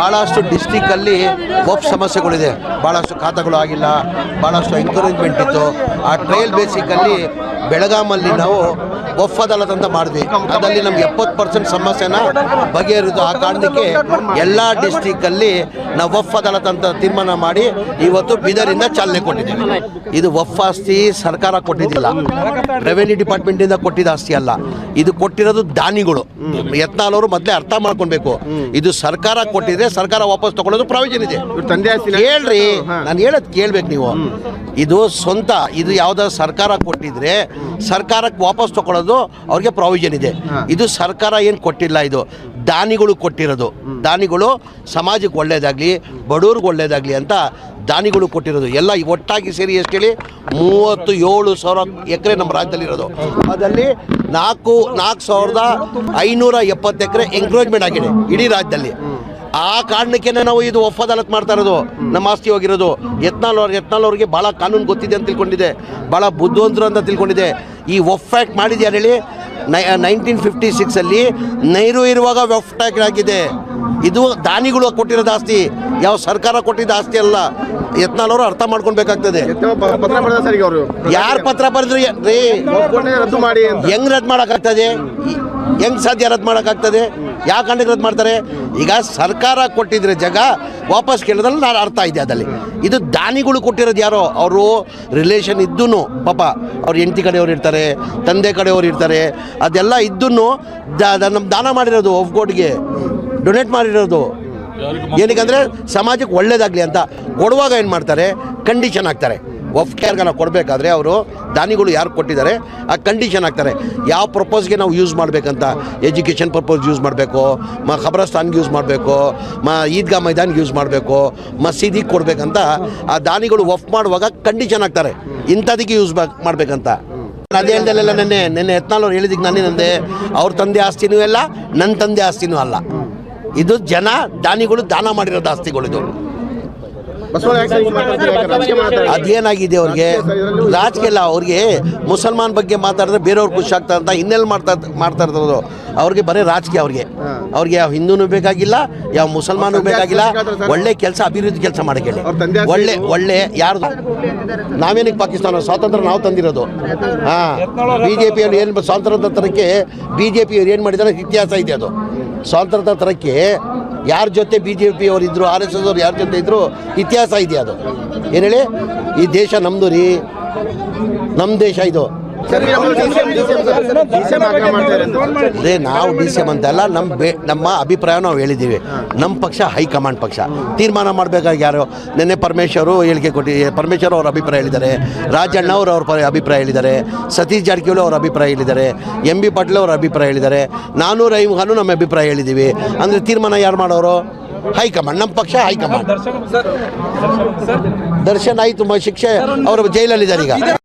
ಭಾಳಷ್ಟು ಡಿಸ್ಟಿಕ್ಕಲ್ಲಿ ಒಪ್ ಸಮಸ್ಯೆಗಳಿದೆ. ಭಾಳಷ್ಟು ಖಾತಗಳು ಆಗಿಲ್ಲ ಭಾಳಷ್ಟು ಎಂಕರೇಜ್ಮೆಂಟ್ ಇತ್ತು. ಆ ಟ್ರಯಲ್ ಬೇಸಿಕಲ್ಲಿ ಬೆಳಗಾಮಲ್ಲಿ ನಾವು ಒಫ್ ಅದಾಲತ್ ಅಂತ ಮಾಡಿದ್ವಿ ಅದರಲ್ಲಿ ನಮ್ಗೆ ಎಪ್ಪತ್ತು ಪರ್ಸೆಂಟ್ ಸಮಸ್ಯೆನ ಬಗೆಹರಿದು ಆ ಕಾರಣಕ್ಕೆ ಎಲ್ಲ ಡಿಸ್ಟಿಕ್ಕಲ್ಲಿ ನಾವು ಒಫ್ ಅದಾಲತ್ ಅಂತ ತೀರ್ಮಾನ ಮಾಡಿ ಇವತ್ತು ಬೀದರಿಂದ ಚಾಲನೆ ಕೊಟ್ಟಿದ್ದೀವಿ. ಇದು ಒಫ್ ಆಸ್ತಿ ಸರ್ಕಾರ ಕೊಟ್ಟಿದ್ದಿಲ್ಲ. ರೆವೆನ್ಯೂ ಡಿಪಾರ್ಟ್ಮೆಂಟಿಂದ ಕೊಟ್ಟಿದ್ದ ಆಸ್ತಿ ಅಲ್ಲ. ಇದು ಕೊಟ್ಟಿರೋದು ದಾನಿಗಳು. ಯತ್ನಾಳ್ ಅವರು ಮೊದಲೇ ಅರ್ಥ ಮಾಡ್ಕೊಳ್ಬೇಕು. ಇದು ಸರ್ಕಾರ ಕೊಟ್ಟಿದ್ರೆ ಸರ್ಕಾರ ವಾಪಸ್ ತಗೊಳ್ಳೋದು ಪ್ರಾವಿಷನ್ ಇದೆ. ಹೇಳ್ರಿ ನಾನು ಹೇಳೋದು ಕೇಳ್ಬೇಕು ನೀವು. ಇದು ಸ್ವಂತ ಇದು ಯಾವ್ದಾದ್ರು ಸರ್ಕಾರ ಕೊಟ್ಟಿದ್ರೆ ಸರ್ಕಾರಕ್ಕೆ ವಾಪಸ್ ತಗೊಳ್ಳೋದು ಅವ್ರಿಗೆ ಪ್ರಾವಿಷನ್ ಇದೆ. ಇದು ಸರ್ಕಾರ ಏನು ಕೊಟ್ಟಿಲ್ಲ ಇದು? ದಾನಿಗಳು ಕೊಟ್ಟಿರೋದು. ದಾನಿಗಳು ಸಮಾಜಕ್ಕೆ ಒಳ್ಳೇದಾಗಲಿ ಬಡವ್ರಿಗೆ ಒಳ್ಳೇದಾಗಲಿ ಅಂತ ದಾನಿಗಳು ಕೊಟ್ಟಿರೋದು. ಎಲ್ಲ ಒಟ್ಟಾಗಿ ಸೇರಿ ಎಷ್ಟು ಹೇಳಿ? ಮೂವತ್ತು ಏಳು ಸಾವಿರ ಎಕರೆ ನಮ್ಮ ರಾಜ್ಯದಲ್ಲಿರೋದು ಅದರಲ್ಲಿ ನಾಲ್ಕು ನಾಲ್ಕು ಸಾವಿರದ ಐನೂರ ಎಪ್ಪತ್ತು ಎಕರೆ ಎಂಕ್ರೋಚ್ಮೆಂಟ್ ಆಗಿದೆ ಇಡೀ ರಾಜ್ಯದಲ್ಲಿ. ಆ ಕಾರಣಕ್ಕೆ ನಾವು ಇದು ಒಪ್ಪ ಅದಾಲತ್ ಮಾಡ್ತಾ ಇರೋದು ನಮ್ಮ ಆಸ್ತಿ ಹೋಗಿರೋದು. ಯತ್ನಾಲ್ ಅವ್ರಿಗೆ ಯತ್ನಾಲ್ ಅವ್ರಿಗೆ ಭಾಳ ಕಾನೂನು ಗೊತ್ತಿದೆ ಅಂತ ತಿಳ್ಕೊಂಡಿದೆ. ಭಾಳ ಬುದ್ಧಿವಂತರು ಅಂತ ತಿಳ್ಕೊಂಡಿದೆ. ಈ ಒಫ್ ಆ್ಯಕ್ಟ್ ಮಾಡಿದ್ಯಾರು ಹೇಳಿ? ನೈ ನೈನ್ಟೀನ್ ಫಿಫ್ಟಿ ಸಿಕ್ಸಲ್ಲಿ ನೈರು ಇರುವಾಗ ವೆಫ್ ಆ್ಯಕ್ಟ್ ಆಗಿದೆ. ಇದು ದಾನಿಗಳು ಕೊಟ್ಟಿರೋದು ಆಸ್ತಿ. ಯಾವ ಸರ್ಕಾರ ಕೊಟ್ಟಿದ್ದ ಆಸ್ತಿ ಅಲ್ಲ. ಯತ್ನಾಲ್ ಅವರು ಅರ್ಥ ಮಾಡ್ಕೊಳ್ಬೇಕಾಗ್ತದೆ. ಯಾರು ಪತ್ರ ಬರೆದ್ರಿ ರೀ ಒಪ್ಕೊಂಡೆ ರದ್ದು ಮಾಡಿ ಅಂತ. ಹೆಂಗ್ ರದ್ದು ಮಾಡೋಕ್ಕಾಗ್ತದೆ? ಹೆಂಗ್ ಸಾಧ್ಯ ರದ್ದು ಮಾಡೋಕ್ಕಾಗ್ತದೆ? ಯಾವ ಕಾರಣಕ್ಕೆ ರದ್ದು ಮಾಡ್ತಾರೆ? ಈಗ ಸರ್ಕಾರ ಕೊಟ್ಟಿದ್ರೆ ಜಾಗ ವಾಪಸ್ ಕೇಳೋದ್ರಲ್ಲಿ ನಾನು ಅರ್ಥ ಇದೆ ಅದಲ್ಲಿ ಇದು ದಾನಿಗಳು ಕೊಟ್ಟಿರೋದು ಯಾರೋ? ಅವರು ರಿಲೇಷನ್ ಇದ್ದೂ ಪಾಪ ಅವ್ರ ಹೆಂಡತಿ ಕಡೆಯವ್ರು ಇರ್ತಾರೆ ತಂದೆ ಕಡೆಯವ್ರು ಇರ್ತಾರೆ ಅದೆಲ್ಲ ಇದ್ದೂ ನಮ್ಮ ದಾನ ಮಾಡಿರೋದು ಒಫ್ಗೋಡ್ಗೆ ಡೊನೇಟ್ ಮಾಡಿರೋದು. ಏನಕ್ಕಂದರೆ ಸಮಾಜಕ್ಕೆ ಒಳ್ಳೇದಾಗಲಿ ಅಂತ. ಕೊಡುವಾಗ ಏನು ಮಾಡ್ತಾರೆ? ಕಂಡೀಷನ್ ಹಾಕ್ತಾರೆ ಒಫ್ ಕೇರ್ಗೆ ಕೊಡಬೇಕಾದ್ರೆ ಅವರು ದಾನಿಗಳು ಯಾರು ಕೊಟ್ಟಿದ್ದಾರೆ, ಆ ಕಂಡೀಷನ್ ಹಾಕ್ತಾರೆ ಯಾವ ಪರ್ಪಸ್ಗೆ ನಾವು ಯೂಸ್ ಮಾಡಬೇಕಂತ? ಎಜುಕೇಷನ್ ಪರ್ಪಸ್ ಯೂಸ್ ಮಾಡಬೇಕು, ಮ ಖಬರಸ್ತಾನ್ಗೆ ಯೂಸ್ ಮಾಡಬೇಕು, ಮ ಈದ್ಗಾ ಮೈದಾನ್ಗೆ ಯೂಸ್ ಮಾಡಬೇಕು ಮಸೀದಿಗೆ ಕೊಡಬೇಕಂತ, ಆ ದಾನಿಗಳು ವಫ್ ಮಾಡುವಾಗ ಕಂಡೀಷನ್ ಹಾಕ್ತಾರೆ ಇಂಥದಕ್ಕೆ ಯೂಸ್ ಮಾಡಬೇಕಂತ. ಅದೇ ಹೇಳ್ದಲ್ಲೆಲ್ಲ ನೆನ್ನೆ ನೆನ್ನೆ ಯತ್ನಾಳವ್ರು ಅವ್ರು ಹೇಳಿದ್ದಕ್ಕೆ ನಾನೇ ನಂದೆ. ಅವ್ರ ತಂದೆ ಆಸ್ತಿನೂ ಅಲ್ಲ ನನ್ನ ತಂದೆ ಆಸ್ತಿನೂ ಅಲ್ಲ. ಇದು ಜನ, ದಾನಿಗಳು ದಾನ ಮಾಡಿರೋದು ಆಸ್ತಿಗಳು ಇದು. ಅದೇನಾಗಿದೆ ಅವ್ರಿಗೆ. ರಾಜಕೀಯ ಇಲ್ಲ ಅವ್ರಿಗೆ ಮುಸಲ್ಮಾನ್ ಬಗ್ಗೆ ಮಾತಾಡಿದ್ರೆ ಬೇರೆಯವ್ರು ಖುಷಿ ಆಗ್ತಾರೆ ಅಂತ ಇನ್ನೆಲ್ಲಿ ಮಾಡ್ತಾ ಮಾಡ್ತಾ ಇರೋದು ಅವ್ರಿಗೆ ಬರೀ ರಾಜಕೀಯ ಅವ್ರಿಗೆ. ಅವ್ರಿಗೆ ಯಾವ ಹಿಂದೂನು ಬೇಕಾಗಿಲ್ಲ ಯಾವ ಮುಸಲ್ಮಾನು ಬೇಕಾಗಿಲ್ಲ. ಒಳ್ಳೆ ಕೆಲಸ ಅಭಿವೃದ್ಧಿ ಕೆಲಸ ಮಾಡಕ್ಕೆ ಒಳ್ಳೆ ಒಳ್ಳೆ ಯಾರು ನಾವೇನಕ್ಕೆ ಪಾಕಿಸ್ತಾನ ಸ್ವಾತಂತ್ರ್ಯ ನಾವು ತಂದಿರೋದು. ಹಾಂ. ಬಿ ಜೆ ಪಿಯವ್ರು ಏನು ಸ್ವಾತಂತ್ರ್ಯ ತರಕ್ಕೆ ಬಿ ಜೆ ಪಿಯವ್ರು ಏನು ಮಾಡಿದಾರೆ ಇತಿಹಾಸ ಇದೆ ಅದು. ಸ್ವಾತಂತ್ರ್ಯ ತರಕ್ಕೆ ಯಾರ ಜೊತೆ ಬಿ ಜೆ ಪಿಯವರು ಇದ್ದರು ಆರ್ ಎಸ್ ಎಸ್ ಅವ್ರು ಯಾರ ಜೊತೆ ಇದ್ದರು ಇತಿಹಾಸ ಇದೆಯಾ ಅದು? ಏನು ಹೇಳಿ? ಈ ದೇಶ ನಮ್ಮದು ರೀ ನಮ್ಮ ದೇಶ ಇದು. ಅದೇ ನಾವು ಡಿ ಸಿ ಎಂ ಅಂತಲ್ಲ ನಮ್ಮ ಬೇ ನಮ್ಮ ಅಭಿಪ್ರಾಯ ನಾವು ಹೇಳಿದ್ದೀವಿ. ನಮ್ಮ ಪಕ್ಷ ಹೈಕಮಾಂಡ್ ಪಕ್ಷ. ತೀರ್ಮಾನ ಮಾಡಬೇಕಾಗಿ ಯಾರು? ನಿನ್ನೆ ಪರಮೇಶ್ವರು ಹೇಳಿಕೆ ಕೊಟ್ಟು ಪರಮೇಶ್ವರ್ ಅವ್ರ ಅಭಿಪ್ರಾಯ ಹೇಳಿದ್ದಾರೆ. ರಾಜಣ್ಣ ಅವರು ಅವ್ರ ಅಭಿಪ್ರಾಯ ಹೇಳಿದ್ದಾರೆ. ಸತೀಶ್ ಜಾರಕಿಹೊಳಿ ಅವ್ರ ಅಭಿಪ್ರಾಯ ಹೇಳಿದ್ದಾರೆ. ಎಂ ಬಿ ಪಾಟೀಲ್ ಅವ್ರ ಅಭಿಪ್ರಾಯ ಹೇಳಿದ್ದಾರೆ. ನಾನು ರೈಮ್ ಖಾನು ನಮ್ಮ ಅಭಿಪ್ರಾಯ ಹೇಳಿದ್ದೀವಿ. ಅಂದರೆ ತೀರ್ಮಾನ ಯಾರು ಮಾಡೋರು? ಹೈಕಮಾಂಡ್. ನಮ್ಮ ಪಕ್ಷ ಹೈಕಮಾಂಡ್. ದರ್ಶನ್ ಆಯಿತು ಶಿಕ್ಷೆ ಅವರು ಜೈಲಲ್ಲಿದ್ದಾರೆ ಈಗ.